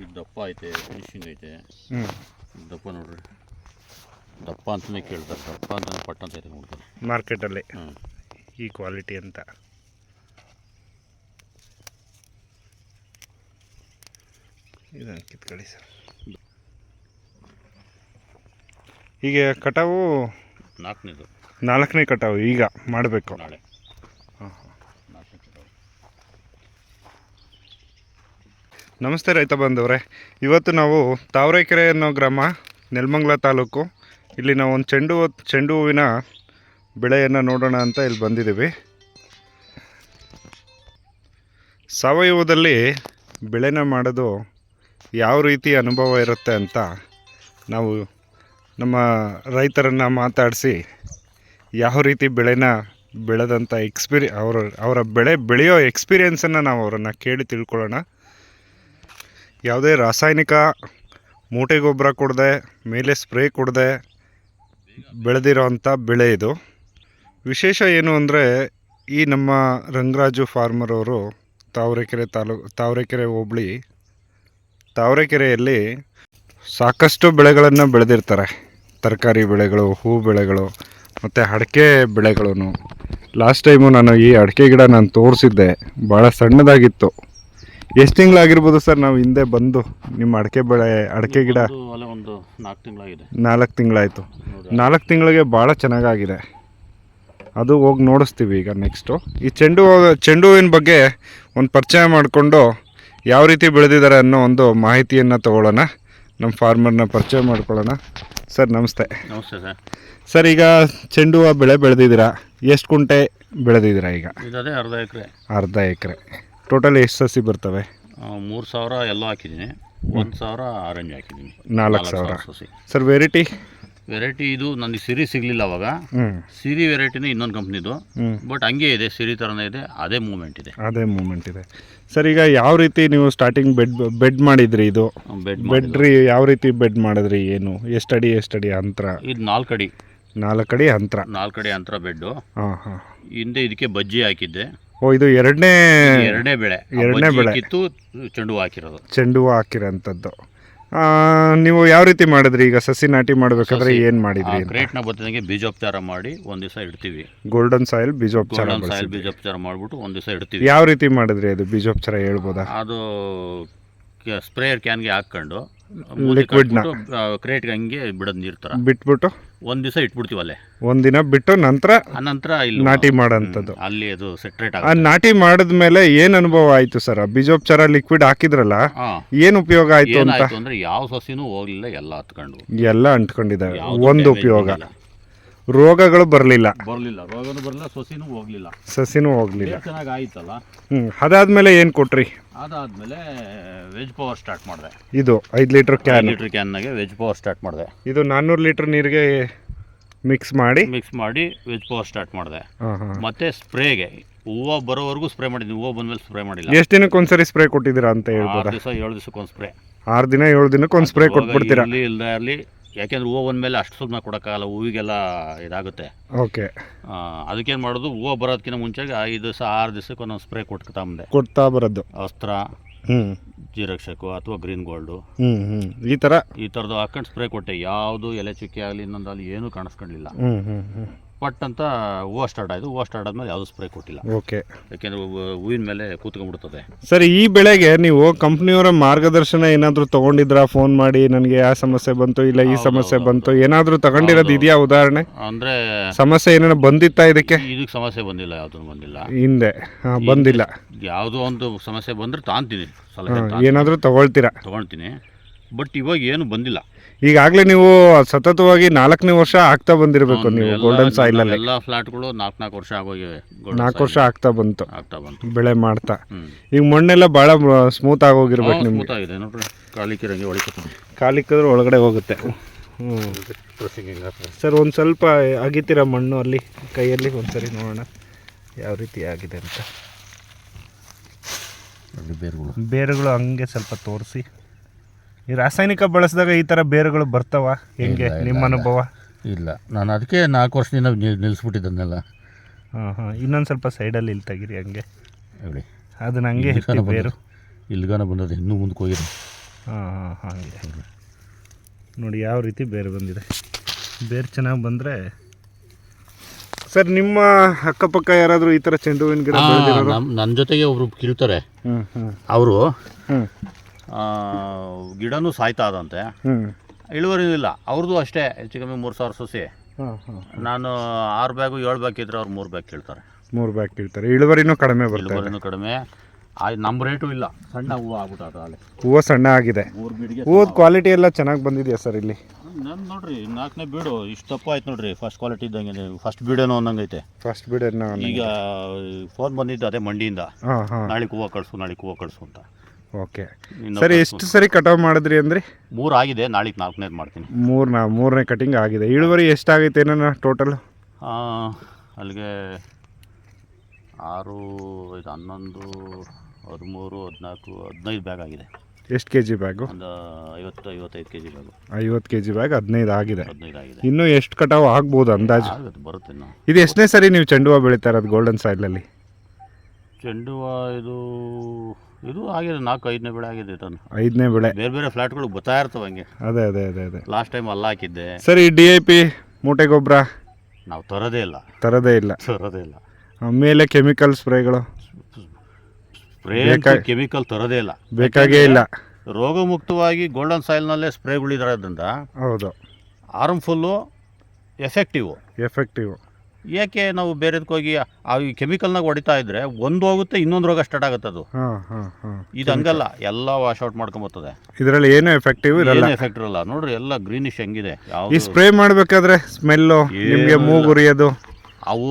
ಇದು ದಪ್ಪ ಐತೆ ಫಿನಿಶಿಂಗ್ ಐತೆ ಹ್ಞೂ ದಪ್ಪ ನೋಡ್ರಿ. ದಪ್ಪ ಅಂತಲೇ ಕೇಳ್ತಾರೆ. ದಪ್ಪ ಅಂತ ಪಟ್ಟ ಅಂತ ಐತೆ ನೋಡ್ತಾರೆ ಮಾರ್ಕೆಟಲ್ಲಿ. ಹ್ಞೂ ಈ ಕ್ವಾಲಿಟಿ ಅಂತ. ಇದನ್ನು ಕಿತ್ಕೊಳ್ಳಿ ಸರ್. ಹೀಗೆ ಕಟಾವು ನಾಲ್ಕನೇದು. ನಾಲ್ಕನೇ ಕಟಾವು ಈಗ ಮಾಡಬೇಕು. ನಾಳೆ ಹಾಂ ನಾಲ್ಕನೇ ಕಟಾವು. ನಮಸ್ತೆ ರೈತ ಬಂಧುವರೇ. ಇವತ್ತು ನಾವು ತಾವರೆಕೆರೆ ಅನ್ನೋ ಗ್ರಾಮ, ನೆಲಮಂಗ್ಲ ತಾಲೂಕು. ಇಲ್ಲಿ ನಾವು ಒಂದು ಚೆಂಡು ಚೆಂಡು ಹೂವಿನ ಬೆಳೆಯನ್ನು ನೋಡೋಣ ಅಂತ ಇಲ್ಲಿ ಬಂದಿದ್ದೀವಿ. ಸಾವಯವದಲ್ಲಿ ಬೆಳೆನ ಮಾಡೋದು ಯಾವ ರೀತಿ ಅನುಭವ ಇರುತ್ತೆ ಅಂತ ನಾವು ನಮ್ಮ ರೈತರನ್ನು ಮಾತಾಡಿಸಿ ಯಾವ ರೀತಿ ಬೆಳೆನ ಬೆಳೆದಂಥ ಎಕ್ಸ್ಪೀರಿ ಅವರ ಅವರ ಬೆಳೆ ಬೆಳೆಯೋ ಎಕ್ಸ್ಪೀರಿಯೆನ್ಸನ್ನು ನಾವು ಅವರನ್ನು ಕೇಳಿ ತಿಳ್ಕೊಳ್ಳೋಣ. ಯಾವುದೇ ರಾಸಾಯನಿಕ ಮೂಟೆ ಗೊಬ್ಬರ ಕೊಡದೆ ಮೇಲೆ ಸ್ಪ್ರೇ ಕೊಡದೆ ಬೆಳೆದಿರೋವಂಥ ಬೆಳೆ ಇದು. ವಿಶೇಷ ಏನು ಅಂದರೆ ಈ ನಮ್ಮ ರಂಗರಾಜು ಫಾರ್ಮರ್ ಅವರು ತಾವರೆಕೆರೆ ತಾಲೂಕು, ತಾವರೆಕೆರೆ ಹೋಬಳಿ, ತಾವರೆಕೆರೆಯಲ್ಲಿ ಸಾಕಷ್ಟು ಬೆಳೆಗಳನ್ನು ಬೆಳೆದಿರ್ತಾರೆ. ತರಕಾರಿ ಬೆಳೆಗಳು, ಹೂ ಬೆಳೆಗಳು, ಮತ್ತು ಅಡಿಕೆ ಬೆಳೆಗಳನ್ನು. ಲಾಸ್ಟ್ ಟೈಮು ನಾನು ಈ ಅಡಿಕೆ ಗಿಡ ನಾನು ತೋರಿಸಿದ್ದೆ ಭಾಳ ಸಣ್ಣದಾಗಿತ್ತು. ಎಷ್ಟು ತಿಂಗಳಾಗಿರ್ಬೋದು ಸರ್ ನಾವು ಹಿಂದೆ ಬಂದು ನಿಮ್ಮ ಅಡಿಕೆ ಬೆಳೆ ಅಡಿಕೆ ಗಿಡ? ಒಂದು ಅಲ್ಲೇ ಒಂದು ನಾಲ್ಕು ತಿಂಗಳಾಗಿದೆ. ನಾಲ್ಕು ತಿಂಗಳಾಯಿತು. ನಾಲ್ಕು ತಿಂಗಳಿಗೆ ಭಾಳ ಚೆನ್ನಾಗಾಗಿದೆ. ಅದು ಹೋಗಿ ನೋಡಿಸ್ತೀವಿ ಈಗ ನೆಕ್ಸ್ಟು ಈ ಚೆಂಡು ಹೂವು- ಚೆಂಡು ಹೂವಿನ ಬಗ್ಗೆ ಒಂದು ಪರಿಚಯ ಮಾಡಿಕೊಂಡು ಯಾವ ರೀತಿ ಬೆಳೆದಿದ್ದಾರೆ ಅನ್ನೋ ಒಂದು ಮಾಹಿತಿಯನ್ನು ತಗೊಳ್ಳೋಣ. ನಮ್ಮ ಫಾರ್ಮರ್ನ ಪರಿಚಯ ಮಾಡ್ಕೊಳ್ಳೋಣ. ಸರ್ ನಮಸ್ತೆ. ನಮಸ್ತೆ ಸರ್. ಸರ್ ಈಗ ಚೆಂಡು ಹೂವು ಬೆಳೆ ಬೆಳೆದಿದ್ದೀರಾ? ಎಷ್ಟು ಕುಂಟೆ ಬೆಳೆದಿದ್ದೀರಾ ಈಗ? ಅರ್ಧ ಎಕರೆ. ಅರ್ಧ ಎಕರೆ. ಟೋಟಲ್ ಎಷ್ಟು ಸಸಿ ಬರ್ತವೆ? ಮೂರು ಸಾವಿರ ಎಲ್ಲ ಹಾಕಿದ್ದೀನಿ. ಒಂದು ಸಾವಿರ ಆರೆಂಜ್ ಹಾಕಿದ್ದೀನಿ. ನಾಲ್ಕು ಸಾವಿರ. ಸಸಿ. ಸರ್ ವೆರೈಟಿ ವೆರೈಟಿ ಇದು ನನಗೆ ಸಿರಿ ಸಿಗಲಿಲ್ಲ ಅವಾಗ. ಸಿರಿ ವೆರೈಟಿನೇ ಇನ್ನೊಂದು ಕಂಪ್ನಿದು ಬಟ್ ಹಂಗೆ ಇದೆ ಸಿರಿ ಥರನೇ ಇದೆ ಅದೇ ಮೂಮೆಂಟ್ ಇದೆ. ಅದೇ ಮೂಮೆಂಟ್ ಇದೆ. ಸರ್ ಈಗ ಯಾವ ರೀತಿ ನೀವು ಸ್ಟಾರ್ಟಿಂಗ್ ಬೆಡ್ ಬೆಡ್ ಮಾಡಿದ್ರಿ ಇದು? ಬೆಡ್ ಬೆಡ್ ರೀ ಯಾವ ರೀತಿ ಬೆಡ್ ಮಾಡಿದ್ರಿ ಏನು? ಎಷ್ಟಡಿ ಎಷ್ಟಡಿ ಅಂತರ? ಇದು ನಾಲ್ಕು ಅಡಿ. ನಾಲ್ಕು ಅಡಿ ಅಂತರ. ನಾಲ್ಕು ಅಡಿ ಅಂತರ ಬೆಡ್ಡು ಹಾಂ ಹಾಂ. ಹಿಂದೆ ಇದಕ್ಕೆ ಬಜ್ಜಿ ಹಾಕಿದ್ದೆ. ಓ ಇದು ಎರಡನೇ ಎರಡನೇ ಬೆಳೆ. ಎರಡನೇ ಬೆಳೆ. ಕಿತ್ತು ಚೆಂಡು ಹೂ ಹಾಕಿರೋದು. ಚೆಂಡು ಹಾಕಿರೋಂಥದ್ದು. ನೀವು ಯಾವ ರೀತಿ ಮಾಡಿದ್ರಿ? ಈಗ ಸಸಿ ನಾಟಿ ಮಾಡಬೇಕಾದ್ರೆ. ಏನು ಮಾಡಿದ್ರಿ ಕ್ರೇಟ್ನ ಬತ್ತದಂಗೆ ಬೀಜೋಪಚಾರ ಮಾಡಿ ಒಂದ್ ದಿವಸ ಇಡ್ತೀವಿ. ಗೋಲ್ಡನ್ ಸಾಯಿಲ್ ಬೀಜೋಪಚಾರ ಸಾಯಿಲ್ ಬೀಜೋಪಚಾರ ಮಾಡ್ಬಿಟ್ಟು ಒಂದ್ ದಿವಸ ಇಡ್ತೀವಿ. ಯಾವ ರೀತಿ ಮಾಡಿದ್ರಿ ಅದು ಬೀಜೋಪಚಾರ ಹೇಳ್ಬೋದಾ? ಅದು ಸ್ಪ್ರೇಯರ್ ಕ್ಯಾನ್ಗೆ ಹಾಕೊಂಡು Liquid ನ? ಕ್ರೇಟ್ಗೆ ಹಂಗೆ ಬಿಡೋದು ನೀರು ತರ. ಬಿಟ್ಬಿಟ್ಟು? ಒಂದ್ ದಿವಸ ಇಟ್ಬಿಡ್ತೀವಿ ಅಲ್ಲೇ. ಒಂದಿನ ಬಿಟ್ಟು ನಂತರ ಆನಂತರ ಇಲ್ಲಿ ನಾಟಿ ಮಾಡೋಂಥದ್ದು ಅಲ್ಲಿ ಅದು ಸೆಟ್ರೇಟ್ ಆ ನಾಟಿ ಮಾಡಿದ್ಮೇಲೆ ಏನು ಅನುಭವ ಆಯ್ತು ಸರ್? ಬೀಜೋಪಚಾರ ಲಿಕ್ವಿಡ್ ಹಾಕಿದ್ರಲ್ಲ ಏನ್ ಉಪಯೋಗ ಆಯ್ತು ಅಂತ? ಅಂದ್ರೆ ಯಾವ ಸಸಿನೂ ಹೋಗ್ಲಿಲ್ಲ ಎಲ್ಲ ಹತ್ಕೊಂಡು. ಎಲ್ಲ ಅಂಟ್ಕೊಂಡಿದ್ದಾವೆ ಒಂದು ಉಪಯೋಗ. ರೋಗಗಳು ಬರಲಿಲ್ಲ. ಬರ್ಲಿಲ್ಲ. ರೋಗನೂ ಬರಲಿಲ್ಲ ಸಸಿನೂ ಹೋಗ್ಲಿಲ್ಲ. ಸಸಿನೂ ಹೋಗಲಿಲ್ಲ. ಚೆನ್ನಾಗಿ ಆಯ್ತಲ್ಲ? ಹ್ಞೂ ಅದಾದ್ಮೇಲೆ ಏನು ಕೊಟ್ರಿ? ಅದಾದ್ಮೇಲೆ ವೆಜ್ ಪವರ್ ಸ್ಟಾರ್ಟ್ ಮಾಡಿದೆ. ಇದು ಐದು ಲೀಟ್ರ್ ಕ್ಯಾನ್ ಲೀಟರ್ ಕ್ಯಾನ್ನಾಗೆ ವೆಜ್ ಪವರ್ ಸ್ಟಾರ್ಟ್ ಮಾಡಿದೆ. ಇದು ನಾನ್ನೂರು ಲೀಟ್ರ್ ನೀರಿಗೆ ಮಿಕ್ಸ್ ಮಾಡಿ. ಮಿಕ್ಸ್ ಮಾಡಿ ವೆಜ್ ಪವರ್ ಸ್ಟಾರ್ಟ್ ಮಾಡಿದೆ. ಹಾಂ ಹಾಂ. ಮತ್ತೆ ಸ್ಪ್ರೇಗೆ ಹೂವು ಬರೋವರೆಗೂ ಸ್ಪ್ರೇ ಮಾಡಿದ್ದೀನಿ ಹೂವು ಬಂದ್ಮೇಲೆ ಸ್ಪ್ರೇ ಮಾಡಿಲ್ಲ. ಎಷ್ಟು ದಿನಕ್ಕೆ ಒಂದ್ಸರಿ ಸ್ಪ್ರೇ ಕೊಟ್ಟಿದ್ದೀರಾ ಅಂತ ಆರು ಹೇಳ್ಬೋದಾ ದಿವಸ ಏಳು ದಿವಸಕ್ಕೆ ಒಂದು ಸ್ಪ್ರೇ. ಆರು ದಿನ ಏಳು ದಿನಕ್ಕೆ ಒಂದು ಸ್ಪ್ರೇ ಕೊಟ್ಬಿಡ್ತೀರಾ? ಬಿಡ್ತೀರಾ ಇಲ್ಲದೆ ಇರಲಿ ಯಾಕೆಂದ್ರೆ ಹೂವು ಬಂದಮೇಲೆ ಅಷ್ಟು ಸುಮ್ಮನೆ ಕೊಡೋಕ್ಕಾಗಲ್ಲ ಹೂವಿಗೆಲ್ಲ ಇದಾಗುತ್ತೆ. ಓಕೆ. ಆ, ಅದಕ್ಕೇನು ಮಾಡೋದು ಹೂವು ಬರೋದಕ್ಕಿಂತ ಮುಂಚೆಗೆ ಐದು ದಿವಸ ಆರು ದಿವಸಕ್ಕೆ ಒಂದೊಂದು ಸ್ಪ್ರೇ ಕೊಟ್ಕೊತಾ ಮುಂದೆ ಕೊಡ್ತಾ ಬರೋದು. ಅಸ್ತ್ರ ಜೀರಕ್ಷಕು ಅಥವಾ ಗ್ರೀನ್ ಗೋಲ್ಡು. ಈ ಥರ? ಈ ಥರದ್ದು ಹಾಕೊಂಡು ಸ್ಪ್ರೇ ಕೊಟ್ಟೆ. ಯಾವುದು ಎಲೆ ಚುಕ್ಕಿ ಆಗಲಿ ಇನ್ನೊಂದು ಅಲ್ಲಿ ಏನೂ ಕಾಣಿಸ್ಕೊಂಡಿಲ್ಲ. ಪಟ್ ಅಂತ ಹೂವು ಸ್ಟಾರ್ಟ್ ಆಯಿತು. ಹೂವು ಸ್ಟಾರ್ಟ್ ಆದ್ಮೇಲೆ ಯಾವುದು ಸ್ಪ್ರೇ ಕೊಟ್ಟಿಲ್ಲ. ಓಕೆ ಯಾಕೆಂದರೆ ಹೂವಿನ ಮೇಲೆ ಕೂತ್ಕೊಂಡ್ಬಿಡ್ತದೆ. ಸರ್ ಈ ಬೆಳೆಗೆ ನೀವು ಕಂಪ್ನಿಯವರ ಮಾರ್ಗದರ್ಶನ ಏನಾದರೂ ತಗೊಂಡಿದ್ರಾ? ಫೋನ್ ಮಾಡಿ ನನಗೆ ಆ ಸಮಸ್ಯೆ ಬಂತು ಇಲ್ಲ ಈ ಸಮಸ್ಯೆ ಬಂತು. ಏನಾದರೂ ತಗೊಂಡಿರೋದು. ಇದೆಯಾ ಉದಾಹರಣೆ? ಅಂದರೆ ಸಮಸ್ಯೆ ಏನಾರ ಬಂದಿತ್ತಾ ಇದಕ್ಕೆ? ಇದಕ್ಕೆ ಸಮಸ್ಯೆ ಬಂದಿಲ್ಲ ಯಾವುದೂ ಬಂದಿಲ್ಲ. ಹಿಂದೆ. ಹಾಂ ಬಂದಿಲ್ಲ. ಯಾವುದೋ ಒಂದು ಸಮಸ್ಯೆ ಬಂದರೆ ತಾಂತೀನಿ. ಸಲಹೆ ಹಾಂ ಏನಾದರೂ ತಗೊಳ್ತೀರಾ? ತಗೊಳ್ತೀನಿ. ಬಟ್ ಇವಾಗ ಏನು ಬಂದಿಲ್ಲ. ಈಗಾಗಲೇ ನೀವು ಸತತವಾಗಿ ನಾಲ್ಕನೇ ವರ್ಷ ಆಗ್ತಾ ಬಂದಿರಬೇಕು ನೀವು ಗೋಲ್ಡನ್ ಸಾಯಿಲಲ್ಲಿ ಎಲ್ಲ ಫ್ಲಾಟ್ಗಳು ನಾಲ್ಕು ನಾಲ್ಕು ವರ್ಷ ಆಗೋಗಿವೆ ನಾಲ್ಕು ವರ್ಷ ಆಗ್ತಾ ಬಂತು. ಆಗ್ತಾ ಬಂತು. ಬೆಳೆ ಮಾಡ್ತಾ. ಈಗ ಮಣ್ಣೆಲ್ಲ ಭಾಳ ಸ್ಮೂತ್ ಆಗೋಗಿರ್ಬೇಕು ನಿಮ್ಗೆ. ಸ್ಮೂತ್ ಆಗಿದೆ. ನೋಡ್ರಿ ಕಾಲಿಕ್ಕಿರಂಗೆ ಒಳಗೆ ಕಾಲಿಕ್ಕಿದ್ರೆ ಒಳಗಡೆ ಹೋಗುತ್ತೆ. ಸರ್ ಒಂದು ಸ್ವಲ್ಪ ಅಗಿತೀರಾ ಮಣ್ಣು ಅಲ್ಲಿ? ಕೈಯಲ್ಲಿ ಒಂದ್ಸರಿ ನೋಡೋಣ. ಯಾವ ರೀತಿ ಆಗಿದೆ ಅಂತ. ಬೇರುಗಳು. ಬೇರುಗಳು ಹಂಗೆ ಸ್ವಲ್ಪ ತೋರಿಸಿ. ಈ ರಾಸಾಯನಿಕ ಬಳಸಿದಾಗ ಈ ಥರ ಬೇರುಗಳು ಬರ್ತಾವ? ಹೆಂಗೆ ನಿಮ್ಮ ಅನುಭವ? ಇಲ್ಲ. ನಾನು ಅದಕ್ಕೆ ನಾಲ್ಕು ವರ್ಷದಿಂದ ನಿಲ್- ನಿಲ್ಲಿಸ್ಬಿಟ್ಟಿದ್ದನ್ನೆಲ್ಲ ಹಾಂ ಹಾಂ. ಇನ್ನೊಂದು ಸ್ವಲ್ಪ ಸೈಡಲ್ಲಿ ಇಲ್ಲಿ ತೆಗೀರಿ ಹಂಗೆ. ಹೇಳಿ. ಅದನ್ನ ಹಂಗೆ ಬೇರು. ಇಲ್ಲಿಗಾನ ಬಂದದ್ದು. ಇನ್ನೂ ಮುಂದಕ್ಕೆ ಹೋಗಿರೋ. ಹಾಂ ಹಾಂ ಹಾಗೆ. ನೋಡಿ ಯಾವ ರೀತಿ ಬೇರು ಬಂದಿದೆ. ಬೇರು ಚೆನ್ನಾಗಿ ಬಂದರೆ ಸರ್ ನಿಮ್ಮ ಅಕ್ಕಪಕ್ಕ ಯಾರಾದರೂ ಈ ಥರ ಚೆಂಡು ಹೂವಿನ ಗಿಡ ಬೆಳೆದಿರೋರು? ನಮ್ಮ ನನ್ನ ಜೊತೆಗೆ ಒಬ್ರು ಕೀಳ್ತಾರೆ ಹ್ಞೂ ಹ್ಞೂ ಅವರು ಹ್ಞೂ ಗಿಡನೂ ಸಾಯ್ತಾ ಅದಂತೆ ಇಳುವರಿ ಇಲ್ಲ. ಅವ್ರದ್ದು ಅಷ್ಟೇ ಹೆಚ್ಚು ಕಮ್ಮಿ ಮೂರು ಸಾವಿರ ಸಸಿ. ನಾನು ಆರು ಬ್ಯಾಗು ಏಳು ಬ್ಯಾಗ್ ಇದ್ರೆ ಅವ್ರು ಮೂರು ಬ್ಯಾಗ್ ಕೇಳ್ತಾರೆ. ಮೂರು ಬ್ಯಾಗ್ ಕೇಳ್ತಾರೆ. ಇಳುವರಿನೂ ಕಡಿಮೆ ಇಳುವರಿನೂ ಕಡಿಮೆ. ನಮ್ಮ ರೇಟು ಇಲ್ಲ. ಸಣ್ಣ ಹೂವು ಆಗ್ಬಿಟ್ಟು ಅಲ್ಲಿ ಹೂವು ಸಣ್ಣ ಆಗಿದೆ. ಹೂವದ ಕ್ವಾಲಿಟಿ ಎಲ್ಲ ಚೆನ್ನಾಗಿ ಬಂದಿದೆಯಾ ಸರ್ ಇಲ್ಲಿ? ನಾನು ನೋಡ್ರಿ ನಾಲ್ಕನೇ ಬೀಡು ಇಷ್ಟು ತಪ್ಪು ಆಯ್ತು ನೋಡ್ರಿ ಫಸ್ಟ್ ಕ್ವಾಲಿಟಿ ಇದ್ದಂಗೆ ಫಸ್ಟ್ ಬೀಡೇನೋ ಅನ್ನಂಗೆ ಐತೆ ಫಸ್ಟ್ ಬೀಡೇನೋ ಈಗ ಫೋನ್ ಬಂದಿದ್ದು ಅದೇ ಮಂಡಿಯಿಂದ. ನಾಳೆ ಹೂವು ಕಳಿಸು ನಾಳೆ ಹೂವು ಕಳಿಸು ಅಂತ. ಓಕೆ. ಸರಿ ಸರ್ ಎಷ್ಟು ಸರಿ ಕಟಾವ್ ಮಾಡಿದ್ರಿ ಅಂದ್ರೆ? ಮೂರು ಆಗಿದೆ ನಾಳೆಗೆ ನಾಲ್ಕನೇದು ಮಾಡ್ತೀನಿ. ಮೂರ್ನ ಮೂರನೇ ಕಟಿಂಗ್ ಆಗಿದೆ. ಇಳುವರಿ ಎಷ್ಟಾಗೈತೆ ಏನೋ ಟೋಟಲ್ ಆ, ಅಲ್ಲಿಗೆ ಆರು ಇದು ಹನ್ನೊಂದು ಹದಿಮೂರು ಹದಿನಾಲ್ಕು ಹದಿನೈದು ಬ್ಯಾಗ್ ಆಗಿದೆ. ಎಷ್ಟು ಕೆ ಜಿ ಬ್ಯಾಗು ಒಂದು ಐವತ್ತು ಐವತ್ತೈದು ಕೆ ಜಿ ಬ್ಯಾಗು ಐವತ್ತು ಕೆ ಜಿ ಬ್ಯಾಗ್ ಹದಿನೈದು ಆಗಿದೆ. ಹದಿನೈದು ಆಗಿದೆ. ಇನ್ನೂ ಎಷ್ಟು ಕಟಾವ್ ಆಗ್ಬೋದು ಅಂದಾಜು? ಆಗುತ್ತೆ ಬರುತ್ತೆ ಇನ್ನು. ಇದು ಎಷ್ಟನೇ ಸರಿ ನೀವು ಚೆಂಡು ಹೂವು ಬೆಳೀತಾ ಇರೋದು ಗೋಲ್ಡನ್ ಸಾಯ್ಲಲ್ಲಿ ಚೆಂಡು ಹೂವ ಇದು ಇದು ಆಗಿದೆ ನಾಲ್ಕು ಐದನೇ ಬೆಳೆ ಆಗಿದೆ ಇದನ್ನು. ಐದನೇ ಬೆಳೆ. ಬೇರೆ ಬೇರೆ ಫ್ಲಾಟ್ಗಳು ಬರ್ತಾ ಇರ್ತವೆ ಹಂಗೆ. ಅದೇ ಅದೇ ಅದೇ ಅದೇ. ಲಾಸ್ಟ್ ಟೈಮ್ ಅಲ್ಲ ಹಾಕಿದ್ದೆ. ಸರ್ ಈ ಡಿ ಐ ಪಿ ಮೂಟೆ ಗೊಬ್ಬರ? ನಾವು ತರೋದೇ ಇಲ್ಲ. ತರದೇ ಇಲ್ಲ. ತರೋದೇ ಇಲ್ಲ. ಆಮೇಲೆ ಮೇಲೆ ಕೆಮಿಕಲ್ ಸ್ಪ್ರೇಗಳು? ಸ್ಪ್ರೇ ಬೇಕಾ- ಕೆಮಿಕಲ್ ತರೋದೇ ಇಲ್ಲ. ಬೇಕಾಗೇ ಇಲ್ಲ. ರೋಗಮುಕ್ತವಾಗಿ ಗೋಲ್ಡನ್ ಸಾಯಿಲ್ನಲ್ಲೇ ಸ್ಪ್ರೇಗಳಿರೋದ್ರಿಂದ ಹೌದು. ಹಾರ್ಮ್ಫುಲ್ಲು ಎಫೆಕ್ಟಿವ್ ಎಫೆಕ್ಟಿವ್ ಏಕೆ ನಾವು ಬೇರೆದಕ್ಕೆ ಹೋಗಿ ಆ ಈ ಕೆಮಿಕಲ್ನಾಗ ಹೊಡಿತಾ ಇದ್ರೆ ಒಂದು ಹೋಗುತ್ತೆ ಇನ್ನೊಂದು ರೋಗ ಸ್ಟಾರ್ಟ್ ಆಗುತ್ತೆ ಅದು. ಇದು ಹಂಗಲ್ಲ ಎಲ್ಲ ವಾಶ್ ಔಟ್ ಮಾಡ್ಕೊಂಬರ್ತದೆ. ಇದರಲ್ಲಿ ಏನು ಎಫೆಕ್ಟಿವ್ ಇರಲ್ಲ. ಏನು ಎಫೆಕ್ಟ್ ಇರಲ್ಲ. ನೋಡ್ರಿ ಎಲ್ಲ ಗ್ರೀನಿಶ್ ಹೆಂಗಿದೆ. ಈ ಸ್ಪ್ರೇ ಮಾಡಬೇಕಾದ್ರೆ ಸ್ಮೆಲ್ಲು ಏನೂ ನಿಮಗೆ ಮೂಗು ಉರಿಯೋದು ಅವು.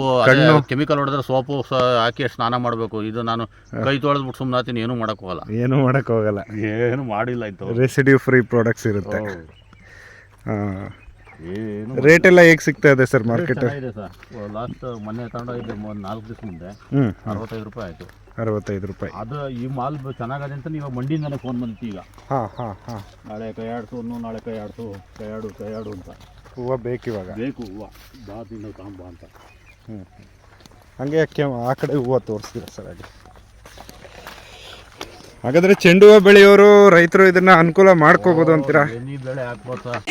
ಕೆಮಿಕಲ್ ಹೊಡೆದ್ರೆ ಸೋಪು ಹಾಕಿ ಸ್ನಾನ ಮಾಡಬೇಕು. ಇದು ನಾನು ಕೈ ತೊಳೆದ್ಬಿಟ್ಟು ಸುಮ್ಮನೆ ಆತೀನಿ ಏನೂ ಮಾಡೋಕ್ಕೋಗಲ್ಲ ಏನೂ ಮಾಡೋಕ್ಕೋಗಲ್ಲ ಏನು ಮಾಡಿಲ್ಲ ಇತ್ತು ರೆಸಿಡ್ಯೂ ಫ್ರೀ ಪ್ರಾಡಕ್ಟ್ಸ್ ಇರುತ್ತೆ. ಹಾಂ. ಏನು ರೇಟ್ ಎಲ್ಲ ಹೇಗೆ ಸಿಗ್ತಾ ಇದೆ ಸರ್ ಮಾರ್ಕೆಟ್ ಚೆನ್ನಾಗಿದೆ ಸರ್. ಲಾಸ್ಟ್ ಮೊನ್ನೆ ತಗೊಂಡೋಗಿದ್ದೆ ಒಂದು ನಾಲ್ಕು ದಿವಸ ಮುಂದೆ. ಹ್ಞೂ ಅರವತ್ತೈದು ರೂಪಾಯಿ ಆಯಿತು. ಅರವತ್ತೈದು ರೂಪಾಯಿ. ಅದು ಈ ಮಾಲ್ ಚೆನ್ನಾಗಿದೆ ಅಂತ ನೀವು ಮಂಡಿಯಿಂದಲೇ ಫೋನ್ ಬಂದಿತ್ತು ಈಗ. ಹಾಂ ಹಾಂ ಹಾಂ. ನಾಳೆ ಕೈ ಆಡಿಸು ಇನ್ನು ನಾಳೆ ಕೈ ಆಡಿಸು ಕೈ ಆಡು ಕೈ ಆಡು ಅಂತ. ಹೂವು ಬೇಕಿವಾಗ ಬೇಕು ಹೂವು. ಬಾ ತಿನ್ನು ತಾಂಬ ಅಂತ. ಹ್ಞೂ ಹಂಗೆ ಯಾಕೆ ಆ ಕಡೆ ಹೂವು ತೋರಿಸ್ತೀರ ಸರ್ ಹಾಗೆ? ಹಾಗಾದ್ರೆ ಚೆಂಡು ಹೂವು ಬೆಳೆಯೋರು ರೈತರು ಇದನ್ನ ಅನುಕೂಲ ಮಾಡ್ಕೋಬೋದು ಅಂತೀರಾ? ಎಣ್ಣೆ ಬೆಳೆ ಹಾಕ್ಬೋದು ಸರ್.